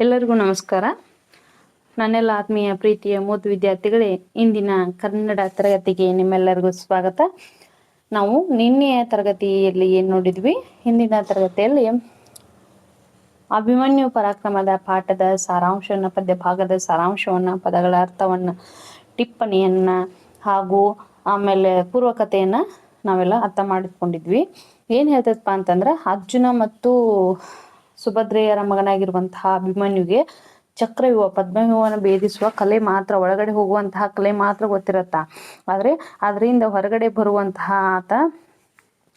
ಎಲ್ಲರಿಗೂ ನಮಸ್ಕಾರ. ನನ್ನೆಲ್ಲ ಆತ್ಮೀಯ ಪ್ರೀತಿಯ ಮೂತ್ ವಿದ್ಯಾರ್ಥಿಗಳೇ, ಇಂದಿನ ಕನ್ನಡ ತರಗತಿಗೆ ನಿಮ್ಮೆಲ್ಲರಿಗೂ ಸ್ವಾಗತ. ನಾವು ನಿನ್ನೆಯ ತರಗತಿಯಲ್ಲಿ ಏನು ನೋಡಿದ್ವಿ? ಹಿಂದಿನ ತರಗತಿಯಲ್ಲಿ ಅಭಿಮನ್ಯು ಪರಾಕ್ರಮದ ಪಾಠದ ಸಾರಾಂಶವನ್ನ, ಪದ್ಯ ಭಾಗದ ಸಾರಾಂಶವನ್ನ, ಪದಗಳ ಅರ್ಥವನ್ನ, ಟಿಪ್ಪಣಿಯನ್ನ ಹಾಗೂ ಆಮೇಲೆ ಪೂರ್ವಕತೆಯನ್ನ ನಾವೆಲ್ಲ ಅರ್ಥ ಮಾಡಿಕೊಂಡಿದ್ವಿ ಏನ್ ಹೇಳ್ತದಪ್ಪ ಅಂತಂದ್ರ ಅರ್ಜುನ ಮತ್ತು ಸುಭದ್ರೆಯರ ಮಗನಾಗಿರುವಂತಹ ಅಭಿಮನ್ಯುಗೆ ಚಕ್ರವ್ಯೂಹ, ಪದ್ಮವ್ಯೂಹವನ್ನು ಭೇದಿಸುವ ಕಲೆ ಮಾತ್ರ, ಒಳಗಡೆ ಹೋಗುವಂತಹ ಕಲೆ ಮಾತ್ರ ಗೊತ್ತಿರತ್ತ? ಆದ್ರೆ ಅದರಿಂದ ಹೊರಗಡೆ ಬರುವಂತಹ ಆತ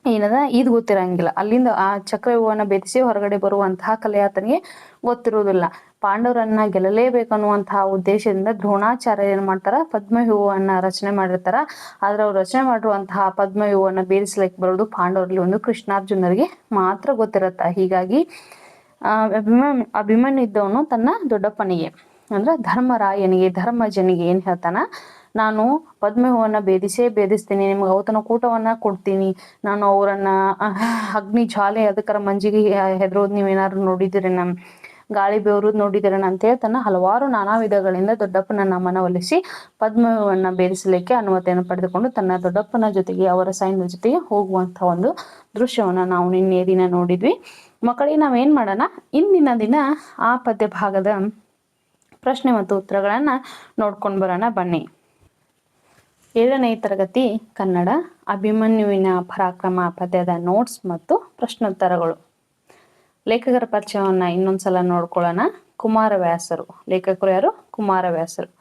ಏನದ? ಇದು ಗೊತ್ತಿರಂಗಿಲ್ಲ. ಅಲ್ಲಿಂದ ಆ ಚಕ್ರವ್ಯೂಹವನ್ನು ಭೇದಿಸಿ ಹೊರಗಡೆ ಬರುವಂತಹ ಕಲೆ ಆತನಿಗೆ ಗೊತ್ತಿರುವುದಿಲ್ಲ. ಪಾಂಡವರನ್ನ ಗೆಲ್ಲಲೇಬೇಕು ಅನ್ನುವಂತಹ ಉದ್ದೇಶದಿಂದ ದ್ರೋಣಾಚಾರ್ಯ ಏನ್ ಮಾಡ್ತಾರ? ಪದ್ಮವ್ಯೂಹವನ್ನ ರಚನೆ ಮಾಡಿರ್ತಾರ. ಆದ್ರೆ ಅವ್ರು ರಚನೆ ಮಾಡಿರುವಂತಹ ಪದ್ಮವ್ಯೂಹವನ್ನ ಭೇದಿಸ್ಲಿಕ್ಕೆ ಬರೋದು ಪಾಂಡವರಲ್ಲಿ ಒಂದು ಕೃಷ್ಣಾರ್ಜುನರಿಗೆ ಮಾತ್ರ ಗೊತ್ತಿರತ್ತ? ಹೀಗಾಗಿ ಅಭಿಮನ್ ಅಭಿಮನ್ಯು ಇದ್ದವನು ತನ್ನ ದೊಡ್ಡಪ್ಪನಿಗೆ. ಅಂದ್ರೆ ಧರ್ಮರಾಯನಿಗೆ, ಧರ್ಮಜನಿಗೆ ಏನ್ ಹೇಳ್ತಾನ? ನಾನು ಪದ್ಮವ್ಯೂಹವನ್ನ ಭೇದಿಸೇ ಭೇದಿಸ್ತೀನಿ, ನಿಮ್ಗೆ ಅವತನ ಕೂಟವನ್ನ ಕೊಡ್ತೀನಿ. ನಾನು ಅವರನ್ನ ಅಗ್ನಿ ಜ್ವಾಲೆ ಅದಕ್ಕರ ಮಂಜಿಗೆ ಹೆದರೋದ್ ನೀವೇನಾದ್ರು ನೋಡಿದಿರಿ ನಮ್ ಗಾಳಿ ನೋಡಿದಿರೇನ ಅಂತ ಹೇಳಿ ತನ್ನ ಹಲವಾರು ನಾನಾ ವಿಧಗಳಿಂದ ದೊಡ್ಡಪ್ಪನನ್ನ ಮನವೊಲಿಸಿ ಪದ್ಮವನ್ನ ಬೇರಿಸಲಿಕ್ಕೆ ಅನುಮತಿಯನ್ನು ಪಡೆದುಕೊಂಡು ತನ್ನ ದೊಡ್ಡಪ್ಪನ ಜೊತೆಗೆ ಅವರ ಸೈನ್ಯದ ಜೊತೆಗೆ ಹೋಗುವಂತ ಒಂದು ದೃಶ್ಯವನ್ನ ನಾವು ನಿನ್ನೆ ದಿನ ನೋಡಿದ್ವಿ. ಮಕ್ಕಳಿಗೆ ನಾವೇನ್ ಮಾಡೋಣ? ಇಂದಿನ ದಿನ ಆ ಪದ್ಯ ಭಾಗದ ಪ್ರಶ್ನೆ ಮತ್ತು ಉತ್ತರಗಳನ್ನ ನೋಡ್ಕೊಂಡು ಬರೋಣ ಬನ್ನಿ. ಏಳನೇ ತರಗತಿ ಕನ್ನಡ, ಅಭಿಮನ್ಯುವಿನ ಪರಾಕ್ರಮ ಪದ್ಯದ ನೋಟ್ಸ್ ಮತ್ತು ಪ್ರಶ್ನೋತ್ತರಗಳು. ಲೇಖಕರ ಪರಿಚಯವನ್ನ ಇನ್ನೊಂದ್ಸಲ ನೋಡ್ಕೊಳ್ಳೋಣ. ಕುಮಾರವ್ಯಾಸರು ಲೇಖಕರು ಯಾರು? ಕುಮಾರವ್ಯಾಸರು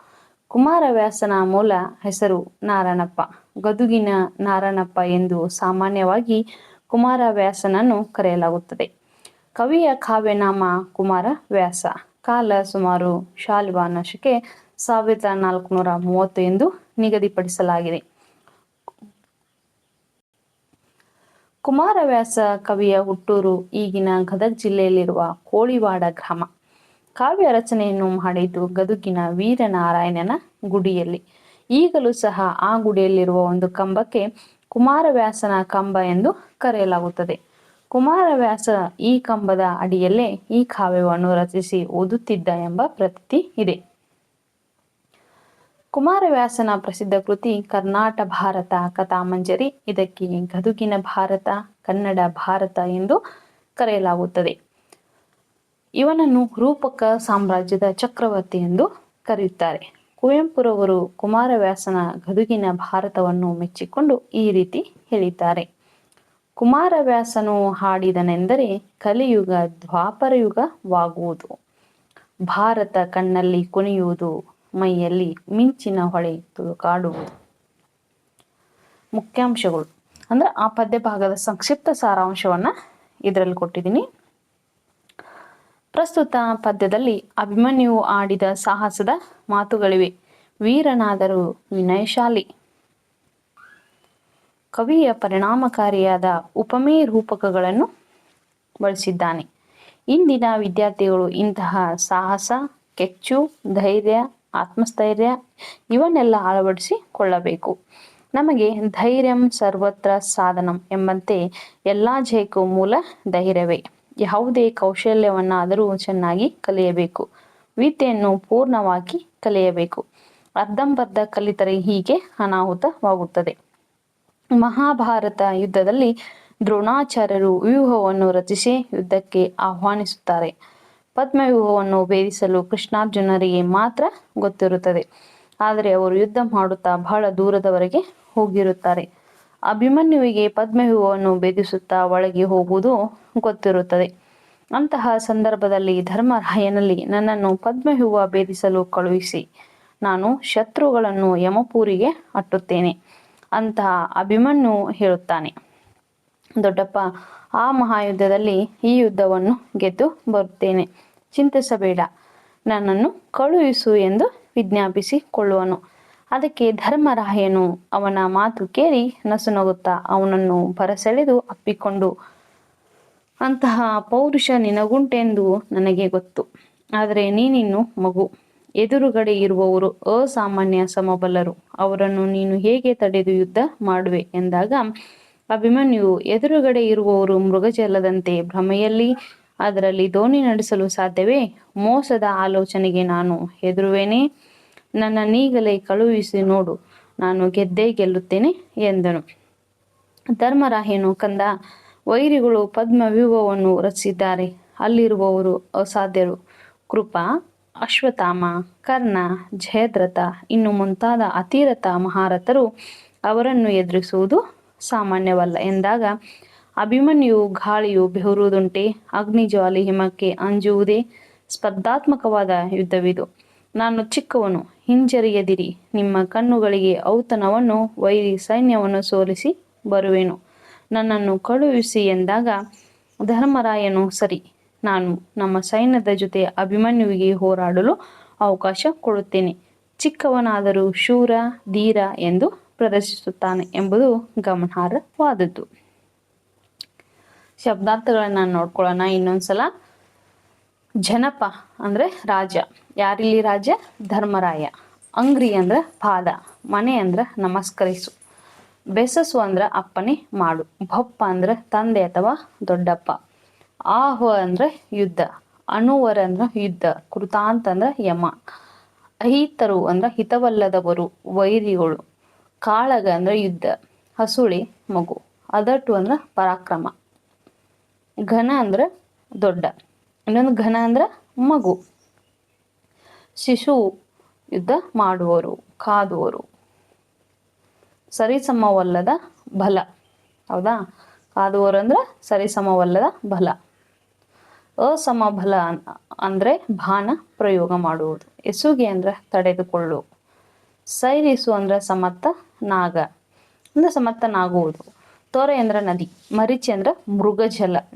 ಕುಮಾರವ್ಯಾಸನ ಮೂಲ ಹೆಸರು ನಾರಾಯಣಪ್ಪ. ಗದುಗಿನ ನಾರಾಯಣಪ್ಪ ಎಂದು ಸಾಮಾನ್ಯವಾಗಿ ಕುಮಾರವ್ಯಾಸನನ್ನು ಕರೆಯಲಾಗುತ್ತದೆ. ಕವಿಯ ಕಾವ್ಯನಾಮ ಕುಮಾರ ವ್ಯಾಸ. ಕಾಲ ಸುಮಾರು ಶಾಲಿವಾನಶಕ್ಕೆ ಸಾವಿರದ ನಾಲ್ಕುನೂರ ಮೂವತ್ತು ಎಂದು ನಿಗದಿಪಡಿಸಲಾಗಿದೆ. ಕುಮಾರವ್ಯಾಸ ಕವಿಯ ಹುಟ್ಟೂರು ಈಗಿನ ಗದಗ್ ಜಿಲ್ಲೆಯಲ್ಲಿರುವ ಕೋಳಿವಾಡ ಗ್ರಾಮ. ಕಾವ್ಯ ರಚನೆಯನ್ನು ಮಾಡಿದ್ದು ಗದುಗಿನ ವೀರನಾರಾಯಣನ ಗುಡಿಯಲ್ಲಿ. ಈಗಲೂ ಸಹ ಆ ಗುಡಿಯಲ್ಲಿರುವ ಒಂದು ಕಂಬಕ್ಕೆ ಕುಮಾರವ್ಯಾಸನ ಕಂಬ ಎಂದು ಕರೆಯಲಾಗುತ್ತದೆ. ಕುಮಾರವ್ಯಾಸ ಈ ಕಂಬದ ಅಡಿಯಲ್ಲೇ ಈ ಕಾವ್ಯವನ್ನು ರಚಿಸಿ ಓದುತ್ತಿದ್ದ ಎಂಬ ಪ್ರತೀತಿ ಇದೆ. ಕುಮಾರವ್ಯಾಸನ ಪ್ರಸಿದ್ಧ ಕೃತಿ ಕರ್ನಾಟ ಭಾರತ ಕಥಾಮಂಜರಿ. ಇದಕ್ಕೆ ಗದುಗಿನ ಭಾರತ, ಕನ್ನಡ ಭಾರತ ಎಂದು ಕರೆಯಲಾಗುತ್ತದೆ. ಇವನನ್ನು ರೂಪಕ ಸಾಮ್ರಾಜ್ಯದ ಚಕ್ರವರ್ತಿ ಎಂದು ಕರೆಯುತ್ತಾರೆ. ಕುವೆಂಪುರವರು ಕುಮಾರವ್ಯಾಸನ ಗದುಗಿನ ಭಾರತವನ್ನು ಮೆಚ್ಚಿಕೊಂಡು ಈ ರೀತಿ ಹೇಳಿದ್ದಾರೆ. ಕುಮಾರವ್ಯಾಸನು ಹಾಡಿದನೆಂದರೆ ಕಲಿಯುಗ ದ್ವಾಪರಯುಗವಾಗುವುದು. ಭಾರತ ಕಣ್ಣಲ್ಲಿ ಕುಣಿಯುವುದು ಮೈಯಲ್ಲಿ ಮಿಂಚಿನ ಹೊಳೆ ತುಳುಕಾಡುವುದು ಮುಖ್ಯಾಂಶಗಳು. ಅಂದ್ರೆ ಆ ಪದ್ಯ ಭಾಗದ ಸಂಕ್ಷಿಪ್ತ ಸಾರಾಂಶವನ್ನ ಇದರಲ್ಲಿ ಕೊಟ್ಟಿದ್ದೀನಿ. ಪ್ರಸ್ತುತ ಪದ್ಯದಲ್ಲಿ ಅಭಿಮನ್ಯು ಆಡಿದ ಸಾಹಸದ ಮಾತುಗಳಿವೆ. ವೀರನಾದರೂ ವಿನಯಶಾಲಿ. ಕವಿಯ ಪರಿಣಾಮಕಾರಿಯಾದ ಉಪಮೇ ರೂಪಕಗಳನ್ನು ಬಳಸಿದ್ದಾನೆ. ಇಂದಿನ ವಿದ್ಯಾರ್ಥಿಗಳು ಇಂತಹ ಸಾಹಸ, ಕೆಚ್ಚು, ಧೈರ್ಯ ಆತ್ಮಸ್ಥೈರ್ಯ, ಇವನ್ನೆಲ್ಲ ಅಳವಡಿಸಿಕೊಳ್ಳಬೇಕು ನಮಗೆ ಧೈರ್ಯಂ ಸರ್ವತ್ರ ಸಾಧನಂ ಎಂಬಂತೆ ಎಲ್ಲ ಜಯಕ್ಕೂ ಮೂಲ ಧೈರ್ಯವೇ. ಯಾವುದೇ ಕೌಶಲ್ಯವನ್ನಾದರೂ ಚೆನ್ನಾಗಿ ಕಲಿಯಬೇಕು. ವಿದ್ಯೆಯನ್ನು ಪೂರ್ಣವಾಗಿ ಕಲಿಯಬೇಕು. ಅರ್ಧಂಬರ್ಧ ಕಲಿತರೆ ಹೀಗೆ ಅನಾಹುತವಾಗುತ್ತದೆ. ಮಹಾಭಾರತ ಯುದ್ಧದಲ್ಲಿ ದ್ರೋಣಾಚಾರ್ಯರು ವ್ಯೂಹವನ್ನು ರಚಿಸಿ ಯುದ್ಧಕ್ಕೆ ಆಹ್ವಾನಿಸುತ್ತಾರೆ. ಪದ್ಮವ್ಯೂಹವನ್ನು ಭೇದಿಸಲು ಕೃಷ್ಣಾರ್ಜುನರಿಗೆ ಮಾತ್ರ ಗೊತ್ತಿರುತ್ತದೆ. ಆದರೆ ಅವರು ಯುದ್ಧ ಮಾಡುತ್ತಾ ಬಹಳ ದೂರದವರೆಗೆ ಹೋಗಿರುತ್ತಾರೆ. ಅಭಿಮನ್ಯುವಿಗೆ ಪದ್ಮವ್ಯೂಹವನ್ನು ಭೇದಿಸುತ್ತಾ ಒಳಗೆ ಹೋಗುವುದು ಗೊತ್ತಿರುತ್ತದೆ. ಅಂತಹ ಸಂದರ್ಭದಲ್ಲಿ ಧರ್ಮರಾಯನಲ್ಲಿ ನನ್ನನ್ನು ಪದ್ಮವ್ಯೂಹ ಭೇದಿಸಲು ಕಳುಹಿಸಿ, ನಾನು ಶತ್ರುಗಳನ್ನು ಯಮಪೂರಿಗೆ ಅಟ್ಟುತ್ತೇನೆ, ಅಂತಹ ಅಭಿಮನ್ಯು ಹೇಳುತ್ತಾನೆ. ದೊಡ್ಡಪ್ಪ ಆ ಮಹಾಯುದ್ಧದಲ್ಲಿ ಈ ಯುದ್ಧವನ್ನು ಗೆದ್ದು ಬರುತ್ತೇನೆ. ಚಿಂತಿಸಬೇಡ. ನನ್ನನ್ನು ಕಳುಹಿಸು ಎಂದು ವಿಜ್ಞಾಪಿಸಿಕೊಳ್ಳುವನು. ಅದಕ್ಕೆ ಧರ್ಮರಾಯನು ಅವನ ಮಾತು ಕೇಳಿ ನಸುನಗುತ್ತಾ ಅವನನ್ನು ಬರಸೆಳೆದು ಅಪ್ಪಿಕೊಂಡು, ಅಂತಹ ಪೌರುಷ ನಿನಗುಂಟೆಂದು ನನಗೆ ಗೊತ್ತು. ಆದರೆ ನೀನಿನ್ನು ಮಗು. ಎದುರುಗಡೆ ಇರುವವರು ಅಸಾಮಾನ್ಯ ಸಮಬಲ್ಲರು ಅವರನ್ನು ನೀನು ಹೇಗೆ ತಡೆದು ಯುದ್ಧ ಮಾಡುವೆ? ಎಂದಾಗ ಅಭಿಮನ್ಯು ಎದುರುಗಡೆ ಇರುವವರು ಮೃಗಜಲದಂತೆ ಭ್ರಮೆಯಲ್ಲಿ, ಅದರಲ್ಲಿ ದೋಣಿ ನಡೆಸಲು ಸಾಧ್ಯವೇ? ಮೋಸದ ಆಲೋಚನೆಗೆ ನಾನು ಹೆದರುವೇನೆ? ನನ್ನ ನೀಗಲೇ ಕಳುಹಿಸಿ ನೋಡು, ನಾನು ಗೆದ್ದೇ ಗೆಲ್ಲುತ್ತೇನೆ ಎಂದನು. ಧರ್ಮರಾಯನು ಕಂದ, ವೈರಿಗಳು ಪದ್ಮವ್ಯೂಹವನ್ನು ರಚಿಸಿದ್ದಾರೆ, ಅಲ್ಲಿರುವವರು ಅಸಾಧ್ಯರು. ಕೃಪಾ, ಅಶ್ವತ್ಥಾಮ, ಕರ್ಣ, ಜಯದ್ರಥ, ಇನ್ನು ಮುಂತಾದ ಅತಿರಥ ಮಹಾರಥರು ಅವರನ್ನು ಎದುರಿಸುವುದು ಸಾಮಾನ್ಯವಲ್ಲ. ಎಂದಾಗ, ಅಭಿಮನ್ಯು ಗಾಳಿಯು ಬೆವರುವುದುಂಟೆ ಅಗ್ನಿಜ್ವಾಲಿ ಹಿಮಕ್ಕೆ ಅಂಜುವುದೇ ಸ್ಪರ್ಧಾತ್ಮಕವಾದ ಯುದ್ಧವಿದು. ನಾನು ಚಿಕ್ಕವನು, ಹಿಂಜರಿಯದಿರಿ. ನಿಮ್ಮ ಕಣ್ಣುಗಳಿಗೆ ಔತಣವನ್ನು, ವೈರಿ ಸೈನ್ಯವನ್ನು ಸೋಲಿಸಿ ಬರುವೆನು. ನನ್ನನ್ನು ಕಳುಹಿಸಿ ಎಂದಾಗ, ಧರ್ಮರಾಯನು, ಸರಿ, ನಾನು ನಮ್ಮ ಸೈನ್ಯದ ಜೊತೆ ಅಭಿಮನ್ಯುವಿಗೆ ಹೋರಾಡಲು ಅವಕಾಶ ಕೊಡುತ್ತೇನೆ. ಚಿಕ್ಕವನಾದರೂ ಶೂರ, ಧೀರ ಎಂದು ಪ್ರದರ್ಶಿಸುತ್ತಾನೆ ಎಂಬುದು ಗಮನಾರ್ಹವಾದದ್ದು. ಶಬ್ದಾರ್ಥಗಳನ್ನ ನೋಡ್ಕೊಳ್ಳೋಣ ಇನ್ನೊಂದ್ಸಲ. ಜನಪ ಅಂದ್ರೆ ರಾಜ. ಯಾರಿಲ್ಲಿ ರಾಜ? ಧರ್ಮರಾಯ. ಅಂಗ್ರಿ ಅಂದ್ರೆ ಪಾದ. ಮನೆ ಅಂದ್ರೆ ನಮಸ್ಕರಿಸು. ಬೆಸಸು ಅಂದ್ರೆ ಅಪ್ಪನೆ ಮಾಡು. ಭಪ್ಪ ಅಂದ್ರೆ ತಂದೆ ಅಥವಾ ದೊಡ್ಡಪ್ಪ. ಆಹು ಅಂದ್ರೆ ಯುದ್ಧ. ಅಣುವರ ಅಂದ್ರೆ ಯುದ್ಧ. ಕೃತಾಂತ ಅಂದ್ರೆ ಯಮ. ಅಹಿತರು ಅಂದ್ರೆ ಹಿತವಲ್ಲದವರು, ವೈರಿಗಳು. ಕಾಳಗ ಅಂದ್ರೆ ಯುದ್ಧ, ಹಸುಳಿ, ಮಗು. ಅದಟ್ಟು ಅಂದ್ರೆ ಪರಾಕ್ರಮ. ಘನ ಅಂದ್ರೆ ದೊಡ್ಡ, ಇನ್ನೊಂದು ಘನ ಅಂದ್ರೆ ಮಗು. ಶಿಶು ಯುದ್ಧ ಮಾಡುವವರು, ಕಾದುವರು. ಸರಿಸಮವಲ್ಲದ ಬಲ. ಹೌದಾ? ಕಾದುವರು ಅಂದ್ರೆ ಸರಿಸಮವಲ್ಲದ ಬಲ. ಅಸಮಬಲ ಅಂದ್ರೆ ಬಾಣ ಪ್ರಯೋಗ ಮಾಡುವುದು. ಎಸುಗೆ ಅಂದ್ರೆ ತಡೆದುಕೊಳ್ಳು ಸೈರಿಸು ಅಂದ್ರೆ ಸಮರ್ಥ ನಾಗ. ಅಂದ್ರೆ ಸಮರ್ಥನಾಗುವುದು ತೋರೆ ಅಂದ್ರೆ ನದಿ. ಮರಿಚಿ ಅಂದ್ರೆ ಮೃಗ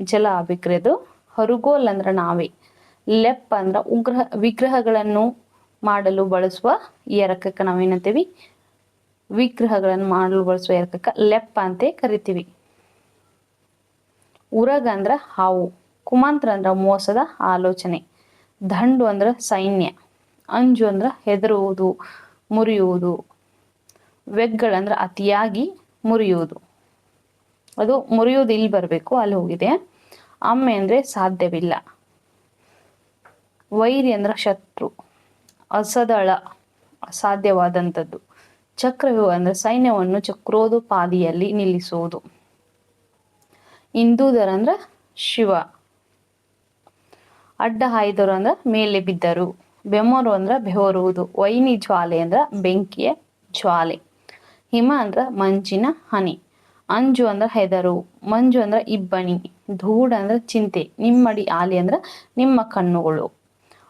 ಜಲ. ಅಭಿಕ್ರಿಯದು ಹರುಗೋಲ್ ಅಂದ್ರೆ ನಾವೇ. ಲೆಪ್ಪ ಅಂದ್ರೆ ಉಗ್ರಹ, ವಿಗ್ರಹಗಳನ್ನು ಮಾಡಲು ಬಳಸುವ ಎರಕಕ್ಕೆ ನಾವೇನಂತೀವಿ ವಿಗ್ರಹಗಳನ್ನು ಮಾಡಲು ಬಳಸುವ ಎರಕಕ್ಕ ಲೆಪ್ಪ ಅಂತ ಕರಿತೀವಿ. ಉರಗ ಅಂದ್ರ ಹಾವು. ಕುಮಂತ್ರ ಅಂದ್ರ ಮೋಸದ ಆಲೋಚನೆ. ದಂಡು ಅಂದ್ರ ಸೈನ್ಯ. ಅಂಜು ಅಂದ್ರ ಹೆದರುವುದು. ಮುರಿಯುವುದು. ವೆಗ್ಗಳಂದ್ರ ಅತಿಯಾಗಿ ಮುರಿಯುವುದು. ಅದು ಮುರಿಯೋದು ಇಲ್ಲಿ ಬರಬೇಕು? ಅಲ್ಲಿ ಹೋಗಿದೆ. ಅಮ್ಮೆ ಅಂದ್ರೆ ಸಾಧ್ಯವಿಲ್ಲ. ವೈರಿ ಅಂದ್ರೆ ಶತ್ರು. ಅಸದಳ ಅಸಾಧ್ಯವಾದಂಥದ್ದು. ಚಕ್ರವ್ಯೂಹ ಅಂದ್ರೆ ಸೈನ್ಯವನ್ನು ಚಕ್ರೋದು ನಿಲ್ಲಿಸುವುದು. ಹಿಂದೂಧರ ಅಂದ್ರೆ ಶಿವ. ಅಡ್ಡ ಹಾಯ್ದರು ಅಂದ್ರೆ ಮೇಲೆ ಬಿದ್ದರು. ಬೆಮರು ಅಂದ್ರೆ ಬೆವರುವುದು ವೈನಿ ಜ್ವಾಲೆ ಅಂದ್ರೆ ಬೆಂಕಿಯ ಜ್ವಾಲೆ, ಹಿಮ ಅಂದ್ರ ಮಂಜಿನ ಹನಿ, ಅಂಜು ಅಂದ್ರೆ ಹೆದರು, ಮಂಜು ಅಂದ್ರೆ ಇಬ್ಬನಿ, ಧೂಡ ಅಂದ್ರೆ ಚಿಂತೆ, ನಿಮ್ಮಡಿ ಆಲಿ ಅಂದ್ರ ನಿಮ್ಮ ಕಣ್ಣುಗಳು.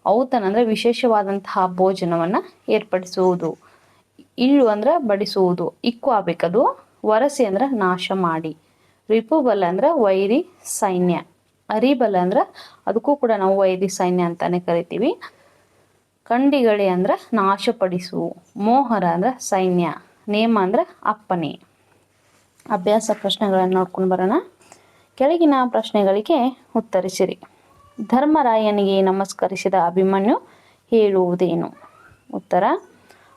ಔತನ ಅಂದ್ರೆ ವಿಶೇಷವಾದಂತಹ ಭೋಜನವನ್ನ ಏರ್ಪಡಿಸುವುದು. ಇಳ್ಳು ಅಂದ್ರೆ ಬಡಿಸುವುದು. ಇಕ್ಕು ಆಗ್ಬೇಕದು, ವರಸಿ ಅಂದ್ರೆ ನಾಶ ಮಾಡಿ. ರಿಪುಬಲ ಅಂದ್ರೆ ವೈರಿ ಸೈನ್ಯ. ಅರಿಬಲ ಅಂದ್ರೆ, ಅದಕ್ಕೂ ಕೂಡ ನಾವು ವೈರಿ ಸೈನ್ಯ ಅಂತಾನೆ ಕರಿತೀವಿ. ಕಂಡಿಗಳಿ ಅಂದ್ರೆ ನಾಶಪಡಿಸು ಮೋಹರ ಅಂದ್ರೆ ಸೈನ್ಯ, ನೇಮ ಅಂದ್ರೆ ಅಪ್ಪನೆ ಅಭ್ಯಾಸ ಪ್ರಶ್ನೆಗಳನ್ನು ನೋಡ್ಕೊಂಡು ಬರೋಣ. ಕೆಳಗಿನ ಪ್ರಶ್ನೆಗಳಿಗೆ ಉತ್ತರಿಸಿರಿ. ಧರ್ಮರಾಯನಿಗೆ ನಮಸ್ಕರಿಸಿದ ಅಭಿಮನ್ಯು ಹೇಳುವುದೇನು? ಉತ್ತರ,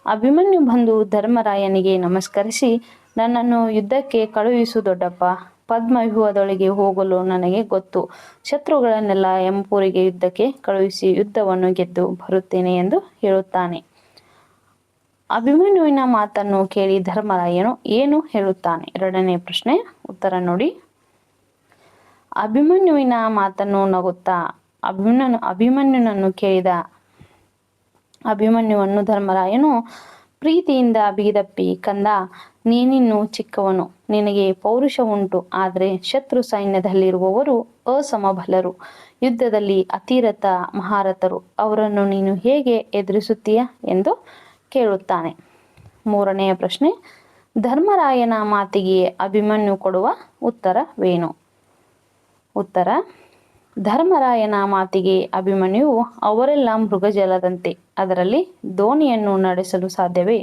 ಅಭಿಮನ್ಯು ಬಂದು ಧರ್ಮರಾಯನಿಗೆ ನಮಸ್ಕರಿಸಿ, ನನ್ನನ್ನು ಯುದ್ಧಕ್ಕೆ ಕಳುಹಿಸು ದೊಡ್ಡಪ್ಪ. ಪದ್ಮವ್ಯೂಹದೊಳಗೆ ಹೋಗಲು ನನಗೆ ಗೊತ್ತು. ಶತ್ರುಗಳನ್ನೆಲ್ಲ ಎಂಪೂರಿಗೆ ಯುದ್ಧಕ್ಕೆ ಕಳುಹಿಸಿ ಯುದ್ಧವನ್ನು ಗೆದ್ದು ಬರುತ್ತೇನೆ ಎಂದು ಹೇಳುತ್ತಾನೆ. ಅಭಿಮನ್ಯುವಿನ ಮಾತನ್ನು ಕೇಳಿ ಧರ್ಮರಾಯನು ಏನು ಹೇಳುತ್ತಾನೆ? ಎರಡನೇ ಪ್ರಶ್ನೆ, ಉತ್ತರ ನೋಡಿ. ಅಭಿಮನ್ಯುವಿನ ಮಾತನ್ನು ನಗುತ್ತಾ ಅಭಿಮನ್ಯು ಅಭಿಮನ್ಯುನನ್ನು ಕೇಳಿದ ಅಭಿಮನ್ಯುವನ್ನು ಧರ್ಮರಾಯನು ಪ್ರೀತಿಯಿಂದ ಬಿಗಿದಪ್ಪಿ ಕಂದ, ನೀನಿನ್ನು ಚಿಕ್ಕವನು. ನಿನಗೆ ಪೌರುಷ ಉಂಟು. ಆದರೆ ಶತ್ರು ಸೈನ್ಯದಲ್ಲಿರುವವರು ಅಸಮಬಲರು. ಯುದ್ಧದಲ್ಲಿ ಅತಿರಥ ಮಹಾರಥರು. ಅವರನ್ನು ನೀನು ಹೇಗೆ ಎದುರಿಸುತ್ತೀಯ? ಎಂದು ಕೇಳುತ್ತಾನೆ. ಮೂರನೆಯ ಪ್ರಶ್ನೆ, ಧರ್ಮರಾಯನ ಮಾತಿಗೆ ಅಭಿಮನ್ಯು ಕೊಡುವ ಉತ್ತರವೇನು? ಉತ್ತರ ಧರ್ಮರಾಯನ ಮಾತಿಗೆ ಅಭಿಮನ್ಯು ಅವರೆಲ್ಲ ಮೃಗಜಲದಂತೆ. ಅದರಲ್ಲಿ ದೋಣಿಯನ್ನು ನಡೆಸಲು ಸಾಧ್ಯವೇ?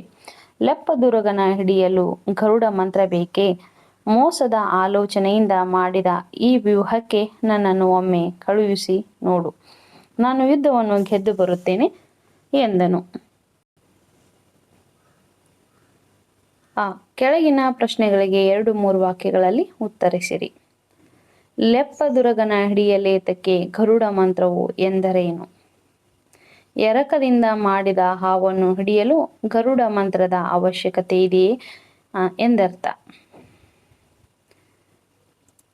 ಲೆಪ್ಪದುರಗನ ಹಿಡಿಯಲು ಗರುಡ ಮಂತ್ರ ಬೇಕೇ? ಮೋಸದ ಆಲೋಚನೆಯಿಂದ ಮಾಡಿದ ಈ ವ್ಯೂಹಕ್ಕೆ ನನ್ನನ್ನು ಒಮ್ಮೆ ಕಳುಹಿಸಿ ನೋಡು. ನಾನು ಯುದ್ಧವನ್ನು ಗೆದ್ದು ಬರುತ್ತೇನೆ ಎಂದನು. ಆ ಕೆಳಗಿನ ಪ್ರಶ್ನೆಗಳಿಗೆ ಎರಡು ಮೂರು ವಾಕ್ಯಗಳಲ್ಲಿ ಉತ್ತರಿಸಿರಿ. ಲೆಪ್ಪದುರಗನ ಹಿಡಿಯಲೇತಕ್ಕೆ ಗರುಡ ಮಂತ್ರವು ಎಂದರೇನು? ಎರಕದಿಂದ ಮಾಡಿದ ಹಾವನ್ನು ಹಿಡಿಯಲು ಗರುಡ ಮಂತ್ರದ ಅವಶ್ಯಕತೆ ಇದೆಯೇ? ಎಂದರ್ಥ.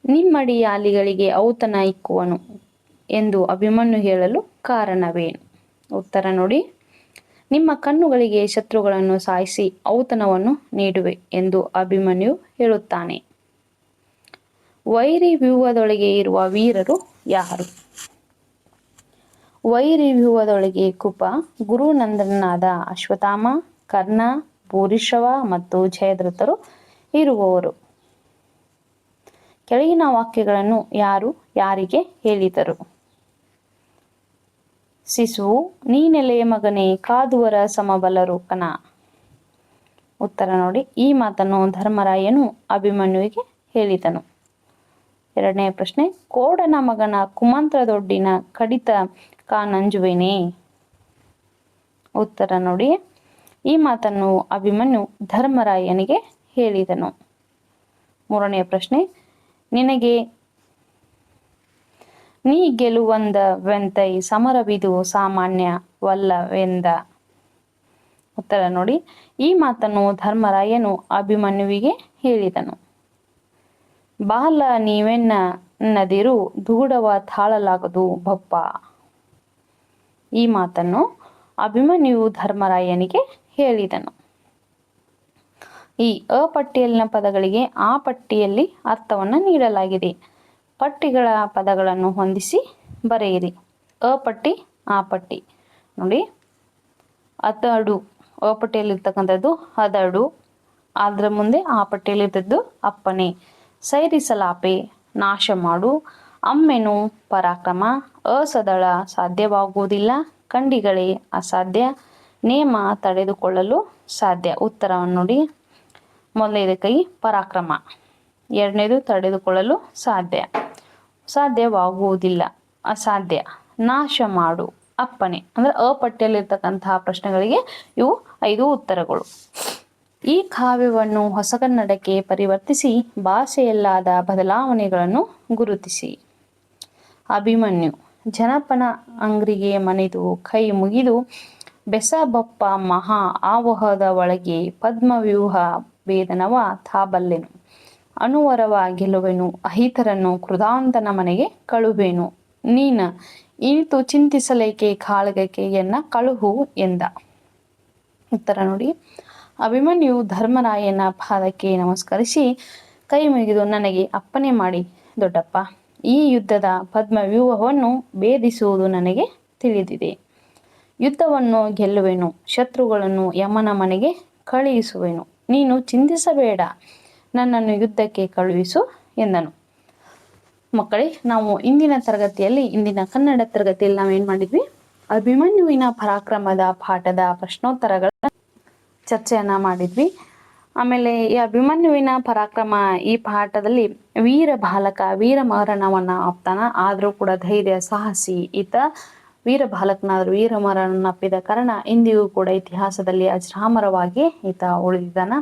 ನಿಮ್ಮಡಿ ಅಲಿಗಳಿಗೆ ಔತನ ಇಕ್ಕುವನು ಎಂದು ಅಭಿಮನ್ಯು ಹೇಳಲು ಕಾರಣವೇನು? ಉತ್ತರ ನೋಡಿ. ನಿಮ್ಮ ಕಣ್ಣುಗಳಿಗೆ ಶತ್ರುಗಳನ್ನು ಸಾಯಿಸಿ ಔತಣವನ್ನು ನೀಡುವೆ ಎಂದು ಅಭಿಮನ್ಯು ಹೇಳುತ್ತಾನೆ. ವೈರಿ ವ್ಯೂಹದೊಳಗೆ ಇರುವ ವೀರರು ಯಾರು? ವೈರಿ ವ್ಯೂಹದೊಳಗೆ ಕುಪ, ಗುರುನಂದನಾದ ಅಶ್ವತ್ಥಾಮ, ಕರ್ಣ ಭೂರಿಶವ ಮತ್ತು ಜಯದ್ರಥರು ಇರುವವರು. ಕೆಳಗಿನ ವಾಕ್ಯಗಳನ್ನು ಯಾರು, ಯಾರಿಗೆ ಹೇಳಿದರು? ಶಿಶುವು ನೀನೆಲೆಯ ಮಗನೇ, ಕಾದುವರ ಸಮಬಲರು ಕಣ. ಉತ್ತರ ನೋಡಿ, ಈ ಮಾತನ್ನು ಧರ್ಮರಾಯನು ಅಭಿಮನ್ಯುವಿಗೆ ಹೇಳಿದನು. ಎರಡನೇ ಪ್ರಶ್ನೆ, ಕೋಡನ ಮಗನ ಕುಮಂತ್ರದೊಡ್ಡಿನ ಕಡಿತ ಕಾನಂಜುವೆನೇ ಉತ್ತರ ನೋಡಿ, ಈ ಮಾತನ್ನು ಅಭಿಮನ್ಯು ಧರ್ಮರಾಯನಿಗೆ ಹೇಳಿದನು. ಮೂರನೆಯ ಪ್ರಶ್ನೆ, ನಿನಗೆ ನೀ ಗೆಲುವಂದವೆಂತೈ ಸಮರವಿದು ಸಾಮಾನ್ಯವಲ್ಲವೆಂದ? ಉತ್ತರ ನೋಡಿ, ಈ ಮಾತನ್ನು ಧರ್ಮರಾಯನು ಅಭಿಮನ್ಯುವಿಗೆ ಹೇಳಿದನು. ಬಾಲ ನೀವೆನ್ನ ನದಿರು ದೂಡವ ತಾಳಲಾಗದು ಬಪ್ಪ ಈ ಮಾತನ್ನು ಅಭಿಮನ್ಯು ಧರ್ಮರಾಯನಿಗೆ ಹೇಳಿದನು. ಈ ಅ ಪಟ್ಟಿಯಲ್ಲಿನ ಪದಗಳಿಗೆ ಆ ಪಟ್ಟಿಯಲ್ಲಿ ಅರ್ಥವನ್ನು ನೀಡಲಾಗಿದೆ. ಪಟ್ಟಿಗಳ ಪದಗಳನ್ನು ಹೊಂದಿಸಿ ಬರೆಯಿರಿ. ಅ ಪಟ್ಟಿ, ಆ ಪಟ್ಟಿ. ನೋಡಿ, ಅದಡು ಅ ಪಟ್ಟಿಯಲ್ಲಿರ್ತಕ್ಕಂಥದ್ದು ಅದಡು. ಅದರ ಮುಂದೆ ಆ ಪಟ್ಟಿಯಲ್ಲಿರ್ತದ್ದು ಅಪ್ಪನೆ ಸೈರಿಸಲಾಪೆ ನಾಶ ಮಾಡು. ಅಮ್ಮೆನು ಪರಾಕ್ರಮ ಅಸದಳ ಸಾಧ್ಯವಾಗುವುದಿಲ್ಲ. ಕಂಡಿಗಳೇ ಅಸಾಧ್ಯ. ನೇಮ ತಡೆದುಕೊಳ್ಳಲು ಸಾಧ್ಯ. ಉತ್ತರವನ್ನು ನೋಡಿ. ಮೊದಲನೇದು ಕೈ ಪರಾಕ್ರಮ. ಎರಡನೇದು ತಡೆದುಕೊಳ್ಳಲು ಸಾಧ್ಯ. ಸಾಧ್ಯವಾಗುವುದಿಲ್ಲ. ಅಸಾಧ್ಯ. ನಾಶ ಮಾಡು. ಅಪ್ಪನೆ ಅಂದ್ರೆ ಅಪಟ್ಟಿಯಲ್ಲಿರ್ತಕ್ಕಂತಹ ಪ್ರಶ್ನೆಗಳಿಗೆ ಇವು ಐದು ಉತ್ತರಗಳು. ಈ ಕಾವ್ಯವನ್ನು ಹೊಸಗನ್ನಡಕ್ಕೆ ಪರಿವರ್ತಿಸಿ ಭಾಷೆಯಲ್ಲಾದ ಬದಲಾವಣೆಗಳನ್ನು ಗುರುತಿಸಿ. ಅಭಿಮನ್ಯು, ಜನಪನ ಅಂಗ್ರಿಗೆ ಮನೆದು ಕೈ ಮುಗಿದು ಬೆಸಬಪ್ಪ ಮಹಾ ಆವಹದ ಒಳಗೆ ಪದ್ಮವ್ಯೂಹ ವೇದನವ ತಾಬಲ್ಲೆನು ಅನುವರವ ಗೆಲುವೆನು, ಅಹಿತರನ್ನು ಕೃದಾಂತನ ಮನೆಗೆ ಕಳುವೆನು ನೀನ ಇನಿತು ಚಿಂತಿಸಲೇಕೆ ಕಾಳಗಕೆಯನ್ನ ಕಳುಹು ಎಂದ. ಉತ್ತರ ನೋಡಿ ಅಭಿಮನ್ಯು ಧರ್ಮರಾಯನ ಪಾದಕ್ಕೆ ನಮಸ್ಕರಿಸಿ ಕೈ ಮುಗಿದು ನನಗೆ ಅಪ್ಪನೆ ಮಾಡಿ, ದೊಡ್ಡಪ್ಪ, ಈ ಯುದ್ಧದ ಪದ್ಮ ವ್ಯೂಹವನ್ನು ಭೇದಿಸುವುದು ನನಗೆ ತಿಳಿದಿದೆ. ಯುದ್ಧವನ್ನು ಗೆಲ್ಲುವೆನು, ಶತ್ರುಗಳನ್ನು ಯಮನ ಮನೆಗೆ ಕಳುಹಿಸುವೆನು. ನೀನು ಚಿಂತಿಸಬೇಡ, ನನ್ನನ್ನು ಯುದ್ಧಕ್ಕೆ ಕಳುಹಿಸು, ಎಂದನು. ಮಕ್ಕಳೇ, ನಾವು ಇಂದಿನ ತರಗತಿಯಲ್ಲಿ, ಇಂದಿನ ಕನ್ನಡ ತರಗತಿಯಲ್ಲಿ ನಾವೇನು ಮಾಡಿದ್ವಿ? ಅಭಿಮನ್ಯುವಿನ ಪರಾಕ್ರಮದ ಪಾಠದ ಪ್ರಶ್ನೋತ್ತರಗಳ ಚರ್ಚೆಯನ್ನ ಮಾಡಿದ್ವಿ. ಆಮೇಲೆ ಈ ಅಭಿಮನ್ಯುವಿನ ಪರಾಕ್ರಮ ಈ ಪಾಠದಲ್ಲಿ ವೀರ ಬಾಲಕ ವೀರ ಮರಣವನ್ನ ಆಪ್ತಾನ. ಆದರೂ ಕೂಡ ಧೈರ್ಯ, ಸಾಹಸಿ ಈತ ವೀರ ಬಾಲಕನಾದರೂ ವೀರ ಮರಣಪ್ಪಿದ ಕಾರಣ ಇಂದಿಗೂ ಕೂಡ ಇತಿಹಾಸದಲ್ಲಿ ಅಜರಾಮರವಾಗಿ ಈತ ಉಳಿದಿದ್ದಾನ.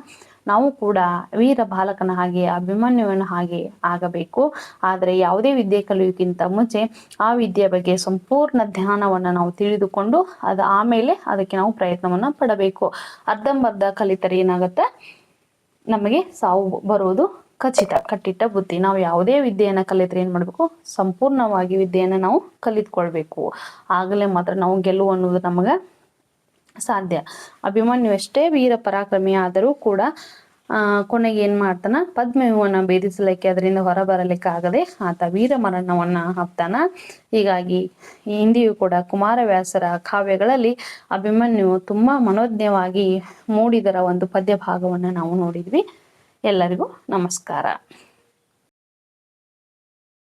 ನಾವು ಕೂಡ ವೀರ ಬಾಲಕನ ಹಾಗೆ ಅಭಿಮನ್ಯುವಿನ ಹಾಗೆ ಆಗಬೇಕು. ಆದರೆ ಯಾವುದೇ ವಿದ್ಯೆ ಕಲಿಯೋಕ್ಕಿಂತ ಮುಂಚೆ ಆ ವಿದ್ಯೆ ಬಗ್ಗೆ ಸಂಪೂರ್ಣ ಧ್ಯಾನವನ್ನು ನಾವು ತಿಳಿದುಕೊಂಡು ಅದು ಆಮೇಲೆ ಅದಕ್ಕೆ ನಾವು ಪ್ರಯತ್ನವನ್ನು ಪಡಬೇಕು. ಅರ್ಧಂಬರ್ಧ ಕಲಿತರೆ ಏನಾಗುತ್ತೆ? ನಮಗೆ ಸಾವು ಬರುವುದು ಖಚಿತ, ಕಟ್ಟಿಟ್ಟ ಬುದ್ಧಿ. ನಾವು ಯಾವುದೇ ವಿದ್ಯೆಯನ್ನು ಕಲಿತ್ರೆ ಏನು ಮಾಡಬೇಕು? ಸಂಪೂರ್ಣವಾಗಿ ವಿದ್ಯೆಯನ್ನು ನಾವು ಕಲಿತ್ಕೊಳ್ಬೇಕು. ಆಗಲೇ ಮಾತ್ರ ನಾವು ಗೆಲುವು ಅನ್ನೋದು ನಮಗೆ ಸಾಧ್ಯ. ಅಭಿಮನ್ಯು ಎಷ್ಟೇ ವೀರ ಪರಾಕ್ರಮಿ ಆದರೂ ಕೂಡ ಕೊನೆಗೆ ಏನು ಮಾಡ್ತಾನ? ಪದ್ಮವ್ಯೂಹನ ಭೇದಿಸಲಿಕ್ಕೆ ಅದರಿಂದ ಹೊರಬರಲಿಕ್ಕೆ ಆಗದೆ ಆತ ವೀರ ಮರಣವನ್ನು ಹಾಕ್ತಾನ ಹೀಗಾಗಿ ಹಿಂದಿಯೂ ಕೂಡ ಕುಮಾರವ್ಯಾಸರ ಕಾವ್ಯಗಳಲ್ಲಿ ಅಭಿಮನ್ಯು ತುಂಬ ಮನೋಜ್ಞವಾಗಿ ಮೂಡಿದರ ಒಂದು ಪದ್ಯ ಭಾಗವನ್ನು ನಾವು ನೋಡಿದ್ವಿ. ಎಲ್ಲರಿಗೂ ನಮಸ್ಕಾರ.